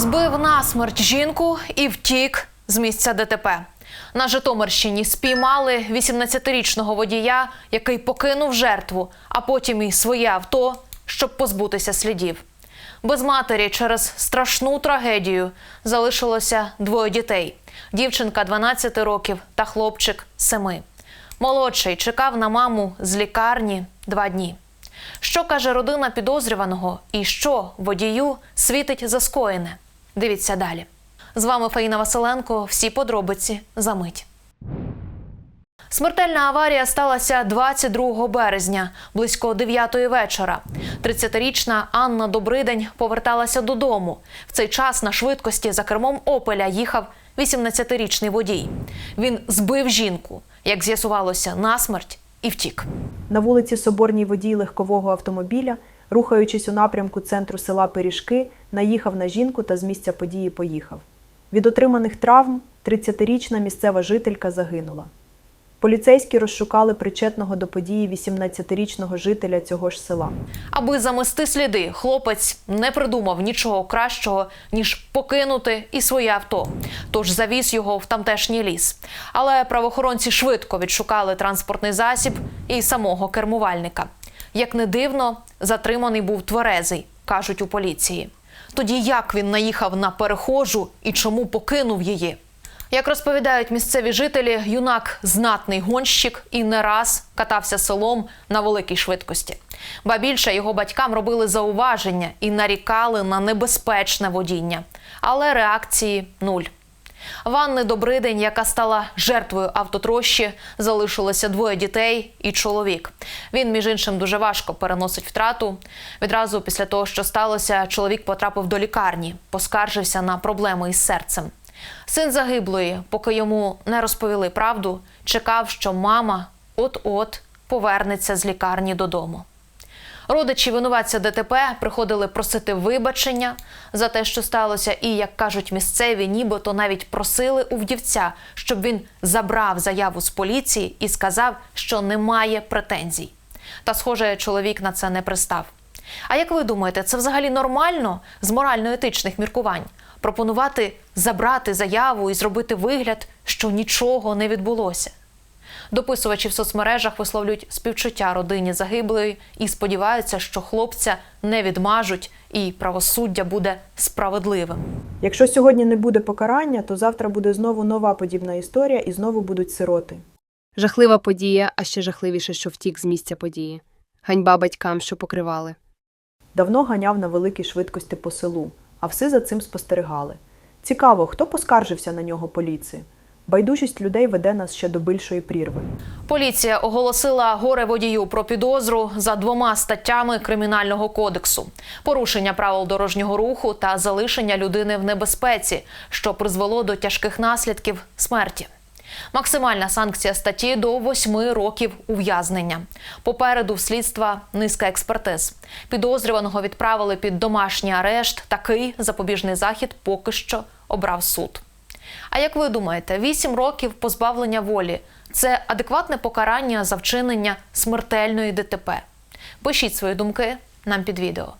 Збив насмерть жінку і втік з місця ДТП. На Житомирщині спіймали 18-річного водія, який покинув жертву, а потім і своє авто, щоб позбутися слідів. Без матері через страшну трагедію залишилося двоє дітей: дівчинка 12 років та хлопчик 7. Молодший чекав на маму з лікарні два дні. Що каже родина підозрюваного і що водію світить за скоєне? Дивіться далі. З вами Фаїна Василенко. Всі подробиці за мить. Смертельна аварія сталася 22 березня близько 9 вечора. 30-річна Анна Добридень поверталася додому. В цей час на швидкості за кермом Опеля їхав 18-річний водій. Він збив жінку, як з'ясувалося, насмерть і втік. На вулиці Соборній водій легкового автомобіля, рухаючись у напрямку центру села Пиріжки, наїхав на жінку та з місця події поїхав. Від отриманих травм 30-річна місцева жителька загинула. Поліцейські розшукали причетного до події 18-річного жителя цього ж села. Аби замести сліди, хлопець не придумав нічого кращого, ніж покинути і своє авто. Тож завіз його в тамтешній ліс. Але правоохоронці швидко відшукали транспортний засіб і самого кермувальника. Як не дивно, затриманий був тверезий, кажуть у поліції. Тоді як він наїхав на перехожу і чому покинув її? Як розповідають місцеві жителі, юнак знатний гонщик і не раз катався селом на великій швидкості. Ба більше його батькам робили зауваження і нарікали на небезпечне водіння. Але реакції нуль. В Анни Добридень, яка стала жертвою автотрощі, залишилося двоє дітей і чоловік. Він, між іншим, дуже важко переносить втрату. Відразу після того, що сталося, чоловік потрапив до лікарні, поскаржився на проблеми із серцем. Син загиблої, поки йому не розповіли правду, чекав, що мама от-от повернеться з лікарні додому. Родичі винуватця ДТП приходили просити вибачення за те, що сталося, і, як кажуть місцеві, нібито навіть просили у вдівця, щоб він забрав заяву з поліції і сказав, що немає претензій. Та, схоже, чоловік на це не пристав. А як ви думаєте, це взагалі нормально з морально-етичних міркувань? Пропонувати забрати заяву і зробити вигляд, що нічого не відбулося? Дописувачі в соцмережах висловлюють співчуття родині загиблої і сподіваються, що хлопця не відмажуть і правосуддя буде справедливим. Якщо сьогодні не буде покарання, то завтра буде знову нова подібна історія і знову будуть сироти. Жахлива подія, а ще жахливіше, що втік з місця події. Ганьба батькам, що покривали. Давно ганяв на великій швидкості по селу, а все за цим спостерігали. Цікаво, хто поскаржився на нього поліції? Байдужість людей веде нас ще до більшої прірви. Поліція оголосила горе водію про підозру за двома статтями кримінального кодексу: порушення правил дорожнього руху та залишення людини в небезпеці, що призвело до тяжких наслідків смерті. Максимальна санкція статті до 8 років ув'язнення. Попереду в слідства низка експертиз. Підозрюваного відправили під домашній арешт. Такий запобіжний захід поки що обрав суд. А як ви думаєте, 8 років позбавлення волі це адекватне покарання за вчинення смертельної ДТП? Пишіть свої думки нам під відео.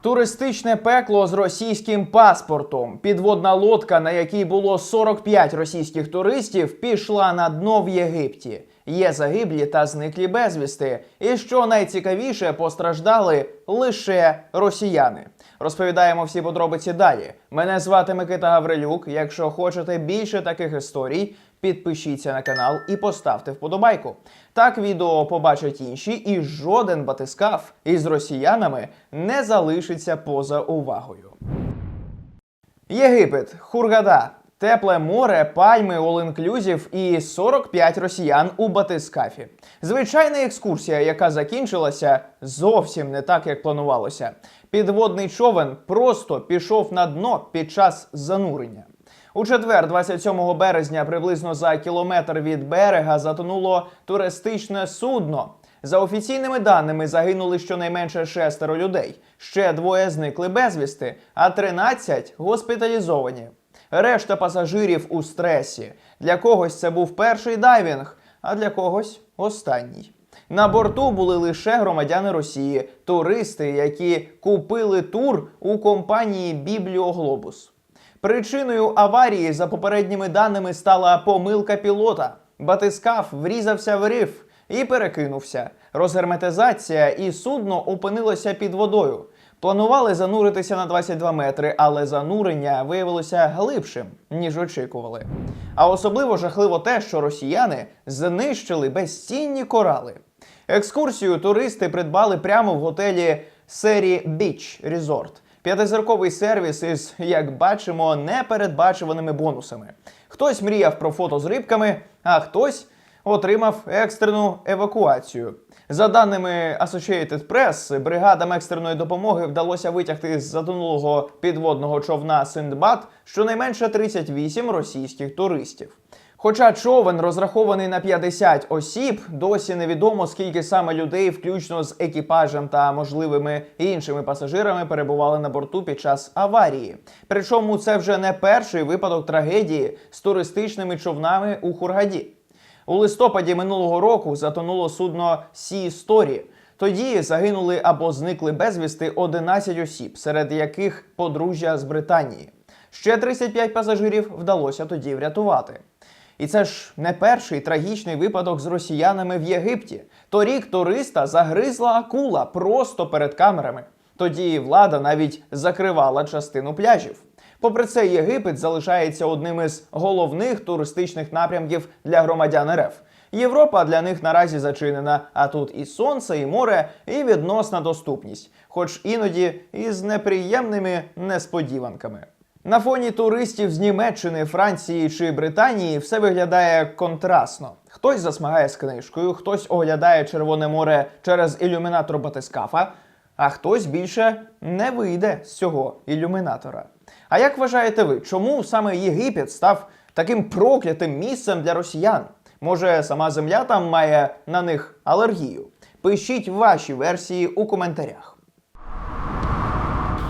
Туристичне пекло з російським паспортом. Підводна лодка, на якій було 45 російських туристів, пішла на дно в Єгипті. Є загиблі та зниклі безвісти. І що найцікавіше, постраждали лише росіяни. Розповідаємо всі подробиці далі. Мене звати Микита Гаврилюк. Якщо хочете більше таких історій, підпишіться на канал і поставте вподобайку. Так відео побачать інші, і жоден батискаф із росіянами не залишиться поза увагою. Єгипет, Хургада, тепле море, пальми, all-inclusive і 45 росіян у батискафі. Звичайна екскурсія, яка закінчилася зовсім не так, як планувалося. Підводний човен просто пішов на дно під час занурення. У четвер, 27 березня, приблизно за кілометр від берега, затонуло туристичне судно. За офіційними даними загинули щонайменше шестеро людей. Ще двоє зникли безвісти, а 13 госпіталізовані. Решта пасажирів у стресі. Для когось це був перший дайвінг, а для когось останній. На борту були лише громадяни Росії, туристи, які купили тур у компанії Бібліоглобус. Причиною аварії, за попередніми даними, стала помилка пілота. Батискаф врізався в риф і перекинувся. Розгерметизація і судно опинилося під водою. Планували зануритися на 22 метри, але занурення виявилося глибшим, ніж очікували. А особливо жахливо те, що росіяни знищили безцінні корали. Екскурсію туристи придбали прямо в готелі Сері Біч Resort. П'ятизірковий сервіс із, як бачимо, непередбачуваними бонусами. Хтось мріяв про фото з рибками, а хтось отримав екстрену евакуацію. За даними Associated Press, бригадам екстреної допомоги вдалося витягти з затонулого підводного човна Синдбад щонайменше 38 російських туристів. Хоча човен розрахований на 50 осіб, досі невідомо скільки саме людей, включно з екіпажем та можливими іншими пасажирами, перебували на борту під час аварії. Причому це вже не перший випадок трагедії з туристичними човнами у Хургаді. У листопаді минулого року затонуло судно Сі Сторі. Тоді загинули або зникли безвісти 11 осіб, серед яких подружжя з Британії. Ще 35 пасажирів вдалося тоді врятувати. І це ж не перший трагічний випадок з росіянами в Єгипті. Торік туриста загризла акула просто перед камерами. Тоді влада навіть закривала частину пляжів. Попри це, Єгипет залишається одним із головних туристичних напрямків для громадян РФ. Європа для них наразі зачинена, а тут і сонце, і море, і відносна доступність, хоч іноді із неприємними несподіванками. На фоні туристів з Німеччини, Франції чи Британії все виглядає контрастно. Хтось засмагає з книжкою, хтось оглядає Червоне море через ілюмінатор батискафа, а хтось більше не вийде з цього ілюмінатора. А як вважаєте ви, чому саме Єгипет став таким проклятим місцем для росіян? Може, сама земля там має на них алергію? Пишіть ваші версії у коментарях.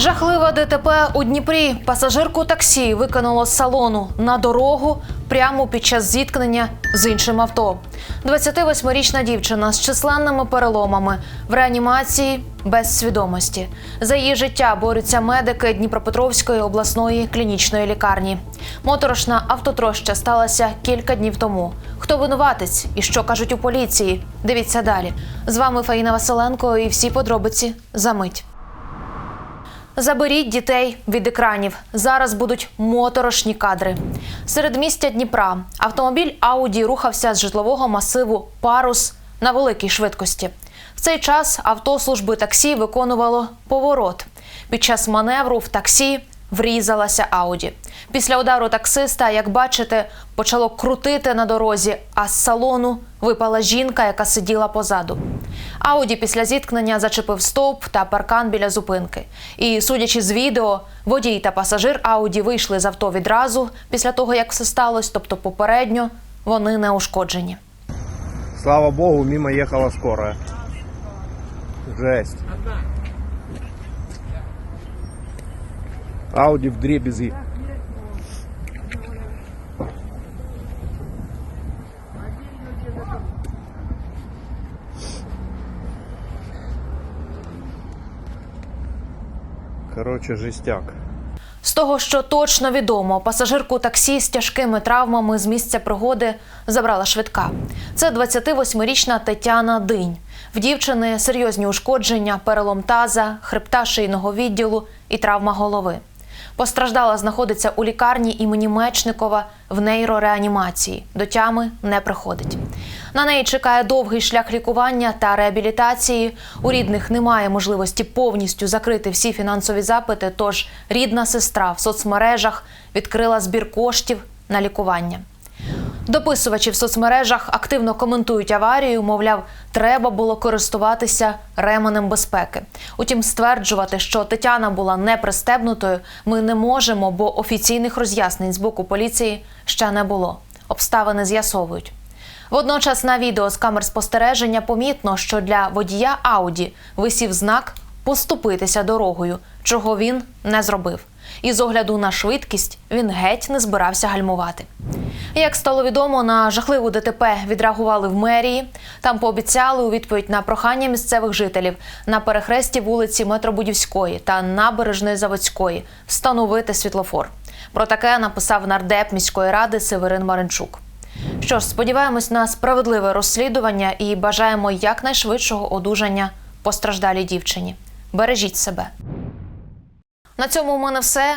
Жахливе ДТП у Дніпрі. Пасажирку таксі викинуло з салону на дорогу прямо під час зіткнення з іншим авто. 28-річна дівчина з численними переломами в реанімації без свідомості. За її життя борються медики Дніпропетровської обласної клінічної лікарні. Моторошна автотроща сталася кілька днів тому. Хто винуватець і що кажуть у поліції? Дивіться далі. З вами Фаїна Василенко і всі подробиці за мить. Заберіть дітей від екранів. Зараз будуть моторошні кадри. Серед містя Дніпра автомобіль Ауді рухався з житлового масиву Парус на великій швидкості. В цей час авто служби таксі виконувало поворот. Під час маневру в таксі врізалася Ауді. Після удару таксиста, як бачите, почало крутити на дорозі, а з салону випала жінка, яка сиділа позаду. Ауді після зіткнення зачепив стовп та паркан біля зупинки. І, судячи з відео, водій та пасажир Ауді вийшли з авто відразу після того, як все сталося, тобто попередньо вони не ушкоджені. Слава богу, мимо ехала скорая. Жесть. Ауди в дребезги. Короче, жестяк. З того, що точно відомо, пасажирку таксі з тяжкими травмами з місця пригоди забрала швидка. Це 28-річна Тетяна Динь. В дівчини серйозні ушкодження, перелом таза, хребта шийного відділу і травма голови. Постраждала знаходиться у лікарні імені Мечникова в нейрореанімації. До тями не приходить. На неї чекає довгий шлях лікування та реабілітації. У рідних немає можливості повністю закрити всі фінансові запити. Тож рідна сестра в соцмережах відкрила збір коштів на лікування. Дописувачі в соцмережах активно коментують аварію, мовляв, треба було користуватися ременем безпеки. Утім, стверджувати, що Тетяна була не пристебнутою, ми не можемо, бо офіційних роз'яснень з боку поліції ще не було. Обставини з'ясовують. Водночас на відео з камер спостереження помітно, що для водія Ауді висів знак поступитися дорогою, чого він не зробив. І з огляду на швидкість він геть не збирався гальмувати. Як стало відомо, на жахливу ДТП відреагували в мерії. Там пообіцяли у відповідь на прохання місцевих жителів на перехресті вулиці Метробудівської та набережної Заводської встановити світлофор. Про таке написав нардеп міської ради Северин Маринчук. Що ж, сподіваємось на справедливе розслідування і бажаємо якнайшвидшого одужання постраждалій дівчині. Бережіть себе. На цьому у мене все.